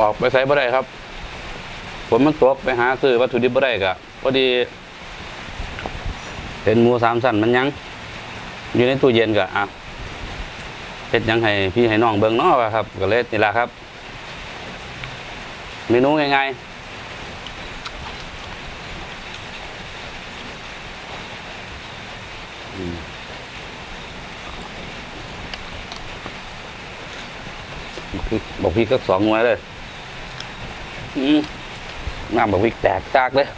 ออกไปใส่บ่ได้ครับฝนมันตกไปหาซื้อวัตถุดิบบ่ได้กะพอดีเป็นหมูสามสั้นมันยังอยู่ในตู้เย็นกะอะเฮ็ดยังให้พี่ให้น้องเบิ่งเนาะครับ ก็เลยนี่ละครับ เมนูง่ายๆบอกพี่ก็สองหน่วยเลย น้ำบอกพี่แตกจากเลย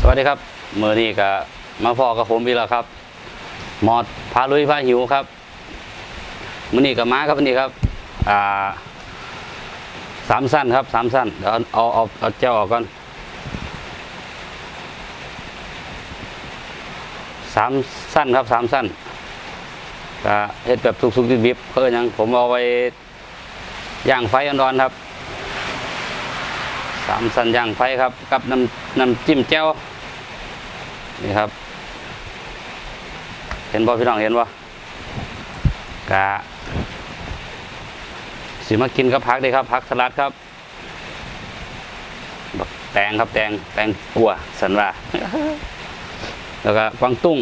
สวัสดีครับเมื่อนี้ก็ มาพอกับผมอีกแล้วครับ หมอดพาลุยพาหิวครับมื่อนี้ก็มาครับวันนี้ครับ อ่าสามสั้นครับสามสั้นเดี๋ยวเอาเอาเอาเอาเจ้าออกก่อนสามสั้นครับสามสั้นก็เฮ็ดแบบสุกๆดิบๆเพื่อยังผมเอาไว้ย่างไฟอ่อนๆครับสามสั้นย่างไฟครับ กับน้ำน้ำจิ้มแจ่วนี่ครับ ห็นบ่พี่น้องเห็นบ่กะสิมากินกับผักเลยครับผักสลัดครับบักแตงครับแตงแตงกัวสันว่าแล้วก็กวางตุ้ง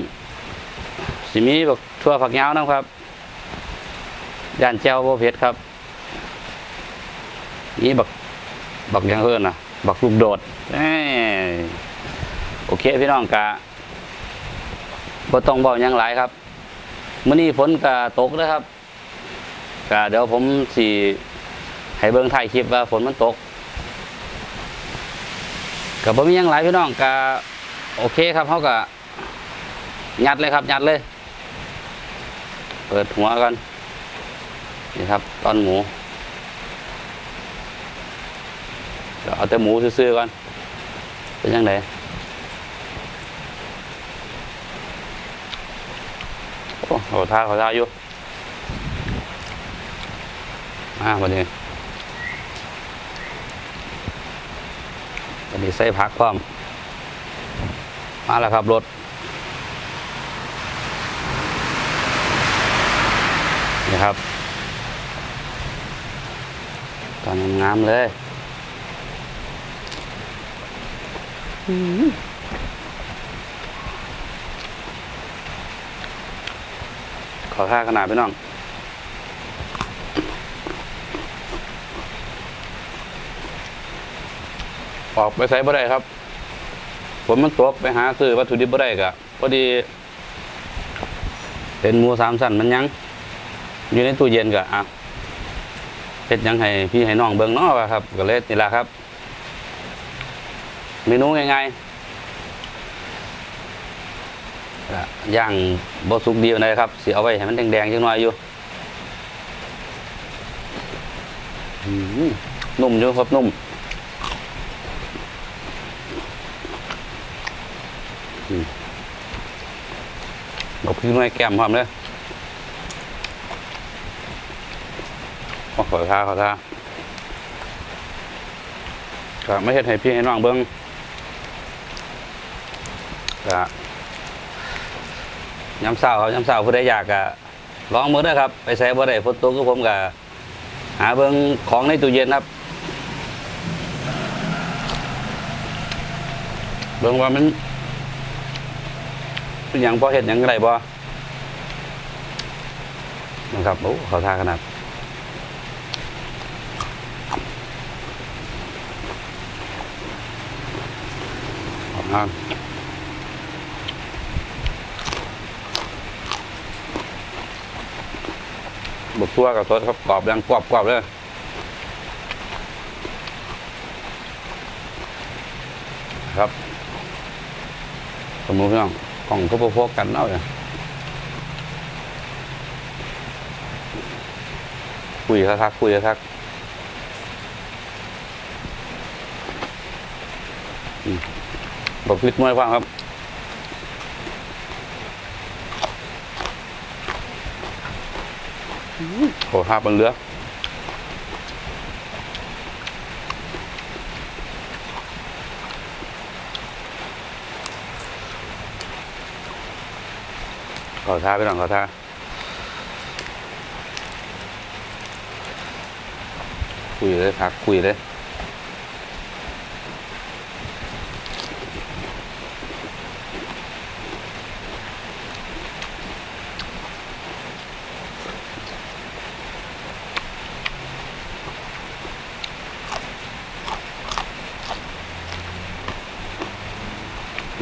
สิมีบักทั่วผักยาวนะครับย่านแจ่วโบเผ็ดครับนี่บักบักยังเอินนะบักลูกโดดโอเคพี่น้องกะ บ่ต้องบอกหยังหลายครับมื้อนี้ฝนกะตกนะครับกะเดี๋ยวผมสิให้เบิ่งถ่ายคลิปว่าฝนมันตกกะบ่มีหยังหลายพี่น้องกะโอเคครับเฮาก็ยัดเลยครับยัดเลย เปิดหัวกันนี่ครับ ตอนหมูเดี๋ยวเอาแต่หมูซื่อๆก่อนเป็นยังไง โอ้เขาท่าเขาท่าอยู่มาวันนี้วันนี้ใส่ผักพร้อม มาแล้วครับรถ นี่ครับตอนงามเลย อืม ขอค่าขนาดไปน้องออกไปใส่บ่ได้ครับฝนมันตกไปหาซื้อวัตถุดิบบ่ได้กะพอดีเป็นมูสามสันมันยังอยู่ในตู้เย็นกะอะเฮ็ดยังให้พี่ให้น้องเบิ่งเนาะว่าครับ ก็เลยนี่ละครับ เมนูง่ายๆก็ ย่างบสุกเดียวนะครับเสิเอาไว้ให้มันแดงๆจังหน่อยอยู่อื้อหือนุ่มอยู่ครับนุ่มบอกพี่น้อยแก้มพร้อมเลยโอ้ขอท่าขอท่าก็ไม่เห็นให้พี่ให้น้องเบิ้งก็ ย้ำเศร้าครับย้ำเศร้าผู้ใดอยากก็ลองมือเด้ครับ ไปใส่บ่ได้ฝนตกก็ผมก็หาเบิ่งของในตู้เย็นครับเบิ่งว่ามันเป็นหยังพอเห็ดหยังไรบ่นะครับโอ้เขาท่าขนาดออมา บก ตัวกับสดครับกรอบยังกรอบกรอบเลยครับสมมุติพี่น้องก็พวกกันเอาเลยคุยคักคุยคักบอกพิดมวยฟังครับ โอ้ห้าบนเรือขอท่าไปหน่อยขอท่าคุยเลยพักคุยเลย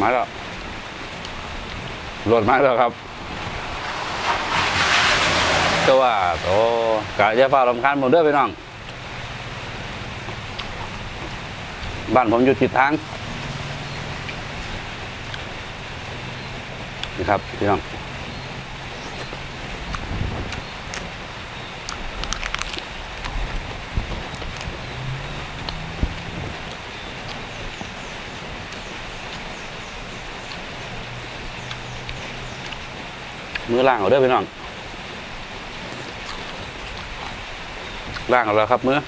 มาแล้วรถมาแล้วครับก็ว่าโอ้กะจะฟ้าลำคาญผมเด้อพี่น้อง บ้านผมอยู่ติดทางนี่ครับพี่น้อง มือล่างเอาเด้อพี่น้องล่างเอาแล้วครับมือ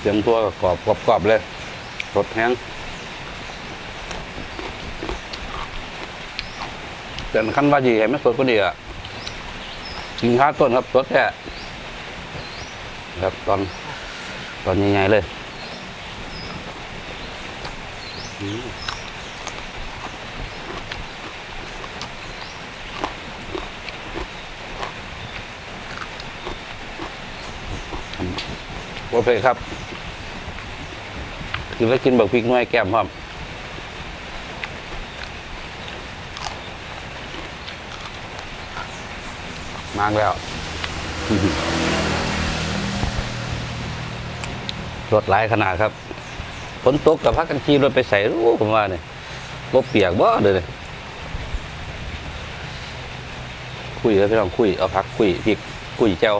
เตรียมตัวกรอบกรอบกรอบๆเลย รสแห้ง แต่ขั้นว่าจีให้ไม่สดก็ดีอะกินข้าวต้นครับสดแค่ครับตอนตอนใหญ่ๆเลยโอเคครับกินแล้วกินแบบพริกน้อยแก้มพร้อ มากแล้วรถหลายขนาดครับฝนตกกับพักกันขี่รถไปใส่รู้ผมว่าเนี่ยบ่เปียกบ่เลยเนี่ยคุยแล้วพี่น้องคุยเอาพักคุยพริกคุยเจ้า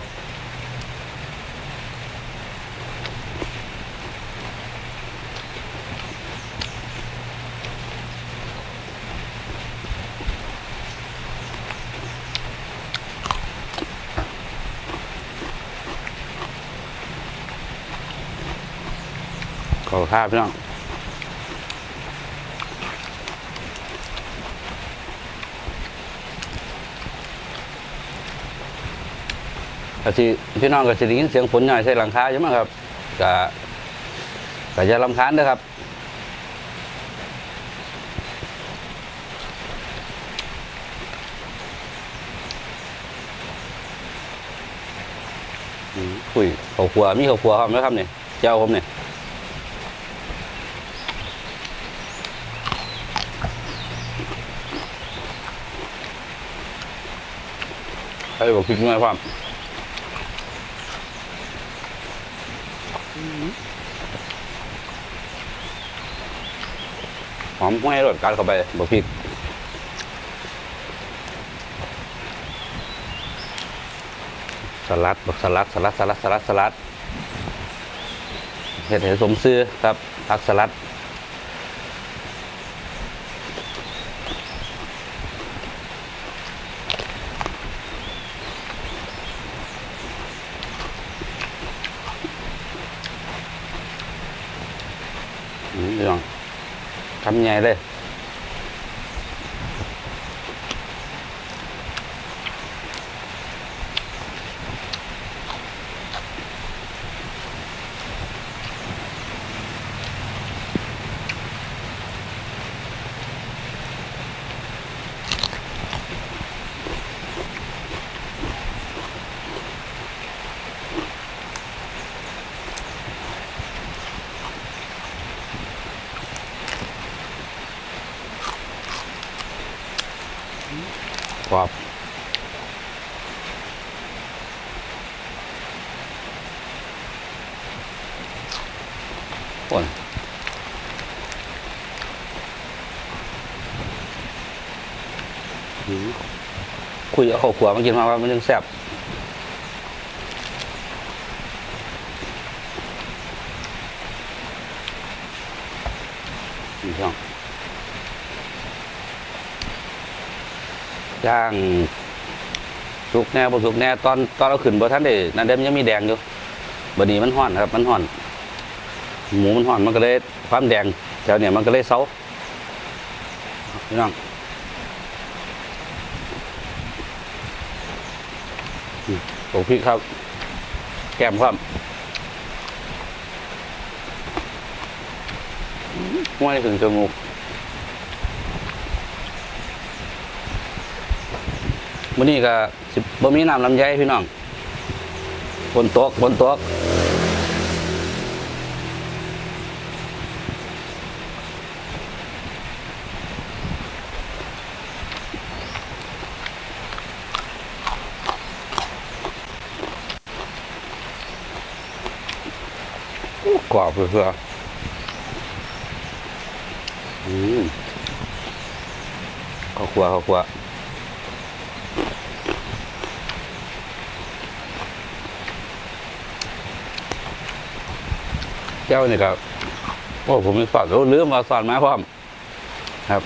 อข้าวพี่น้องก็สิพี่น้องก็จะได้ยินเสียงฝนใหน่ใส่หลังคาใช่ไหมครับก็ก็จะลำคาญนะครับอืมคุยข้าวครัวมีข้าวครัวครับไหมครับเนี่ยเจ้าผมเนี่ย บอกพริกน้อยความหอมห้วยรสกัดเข้าไปบอกพริกสลัดบักสลัดสลัดสลัดสลัดสลัดเห็ดเห็ดสมซื้อครับผักสลัดอืมพี่น้อง ทำไงเลย โอ้ยอืมคุยเอาข้าวขวมากินมาว่ามันยังแซ่บนี่ช่องย่างสุกแน่บ่สุกแน่ตอนตอนเราขึ้นบ่ทันได้นั่นเด้มันยังมีแดงอยู่บัดนี้มันฮ้อนครับ มันฮ้อน หมูมันฮ้อนมันก็เลยความแดงแถวเนี่ยมันก็เลยเซาพี่น้องโอ้พริกครับ แก้มครับห้วยถึงจมูกวันนี้ก็สิบ่มีน้ำลำไยพี่น้องบนโต๊ะบนโต๊ะ กรอบเพื่ออืมข้าวคั่วข้าวคั่วเจ้านี่ครับ โอ้ ผมมีสอนโอ้ลืมมาสอนมาพร้อม ครับ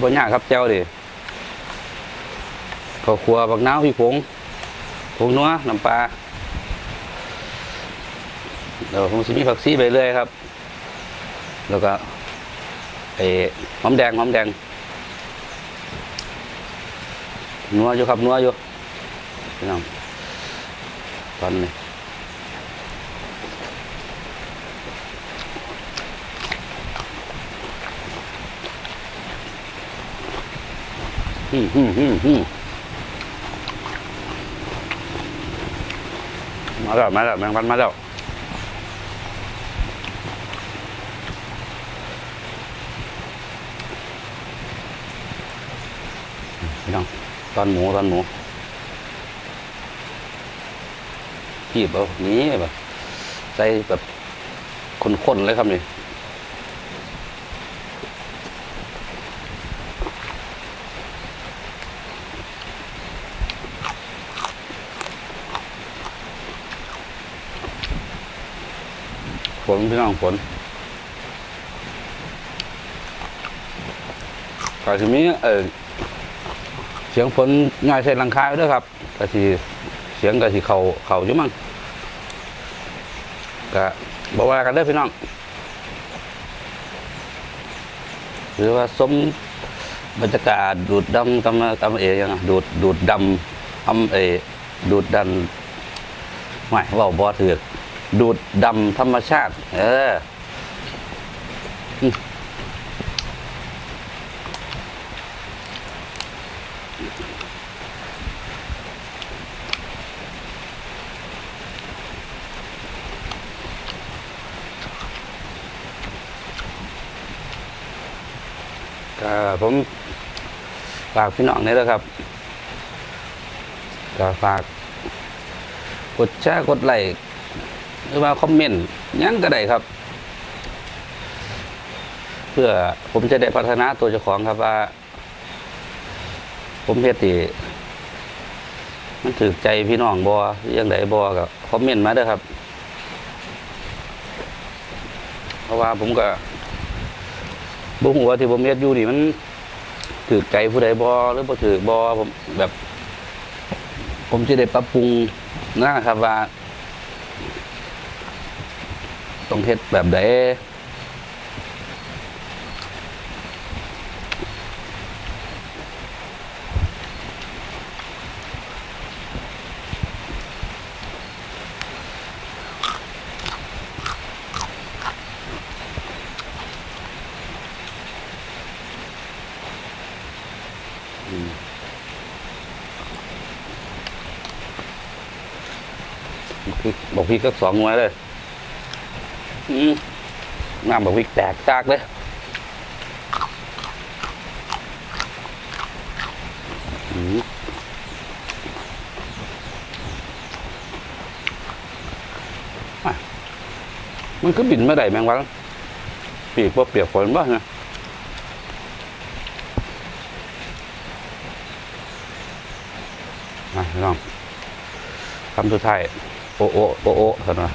บนยากครับเจ้าดิข้าวคั่วบักน้าวพี่ผงผงนัวน้ำปลา เดี๋ยวผมสิมีผักซีไปเรื่อยครับ แล้วก็ไอ้หอมแดงหอมแดงนัวอยู่ครับนัวอยู่พี่น้องตอนนี้อืมอืมอืมอืมมาแล้วมาแล้วแมงวันมาแล้ว พี่น้อง ตอนหมูตอนหมูขีบเอานี้แบบใส่แบบคนๆเลยครับนี่ฝนพี่น้องฝนกาสิมีเออ เสียงฝนง่ายใส่หลังคาด้วยครับก็สิเสียงก็สิเขาเขาอยู่มั้งก็บอกว่ากันเด้อพี่น้อง หรือว่าสมบรรยากาศดูดดำตำตำเอยังดูดดูดดำอำเอ ดูดดันไม่ว่าบอถือดูดดำธรรมชาติ เออ ก็ผมฝากพี่น้องนี่แหละครับก็ฝากกดแชร์กดไลค์หรือว่าคอมเมนต์ยังก็ได้ครับ เพื่อผมจะได้พัฒนาตัวเจ้าของครับว่า ผมเฮ็ดที่มันถือใจพี่น้องบอยังไดบอก็คอมเมนต์มาเด้อครับ เพราะว่าผมก็ บ่ฮู้ว่าที่ผมเฮ็ดอยู่นี่มันถือใจผู้ใดบ่หรือบ่ถือบ่ผมแบบ ผมจะได้ปรับปรุงนะครับว่า ต้องเฮ็ดแบบใด อกพี่ก็สองหัวเลยอือน้ำบอกพี่แตกจากเลยอืมันก็บินไม่ได้แมงวันปีกว่าเปียกฝนบ้างนะมาลองทำสุดทาย อโอโอโอเท่านั้น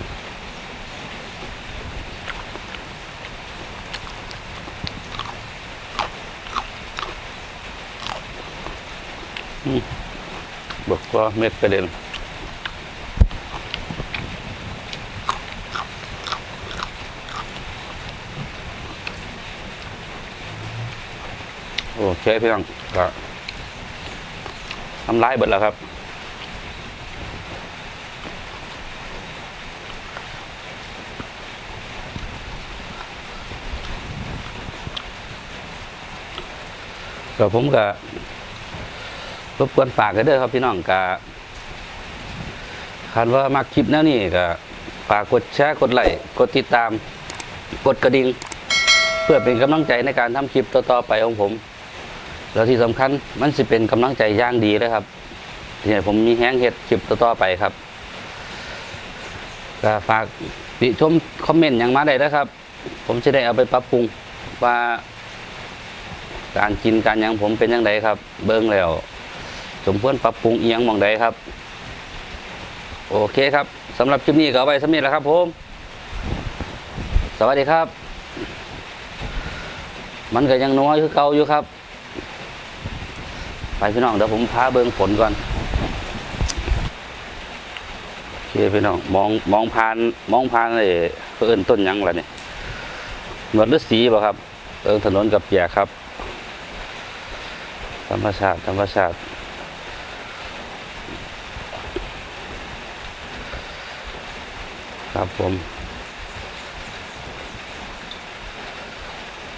บอกว่าเม็ดกระเด็นโอเคพี่น้องก็ทำร้ายเบิดแล้วครับ ก็ผมก็รบกวนฝากกันเด้อครับพี่น้องกะคันว่ามักคลิปแนวนี้ก็ฝากกดแชร์กดไลค์กดติดตาม กดกระดิ่งเพื่อเป็นกำลังใจในการทำคลิปต่อๆไปของผม แล้วที่สำคัญมันสิเป็นกำลังใจย่างดีเลยครับที่ผมมีแห้งเห็ดคลิปต่อๆไปครับก็ฝากติชมคอมเมนต์อย่างมาได้นะครับ ผมจะได้เอาไปปรับปรุงว่า การกินการยังผมเป็นยังไงครับ เบิ้งแล้ว สมควรปรับปรุงเอียงมองใดครับ โอเคครับสำหรับคลิปนี้ก็เอาไว้สำเร็จแล้วครับผม สวัสดีครับ มันก็ยังน้อยคือเก่าอยู่ครับ ไปพี่น้องเดี๋ยวผมพาเบิ้งฝนก่อนโอเคพี่น้องมองมองผ่านมองผ่านเลยเอิ้นต้นยังล่ะเนี่ยหนวดฤาษีป่ะครับเอิ้นถนนกับแยกครับ ธรรมชาติธรรมชาติครับผม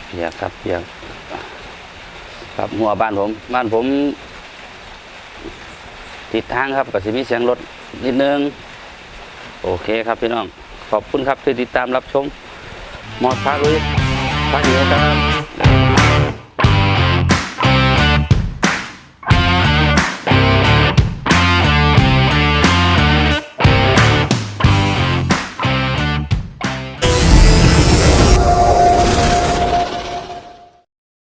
เปียกครับเปียกครับหัวบ้านผม บ้านผม ติดทางครับก็สิมีเสียงรถนิดนึง โอเคครับพี่น้อง ขอบคุณครับที่ติดตามรับชม มอดพาลุยพาเหนียครับ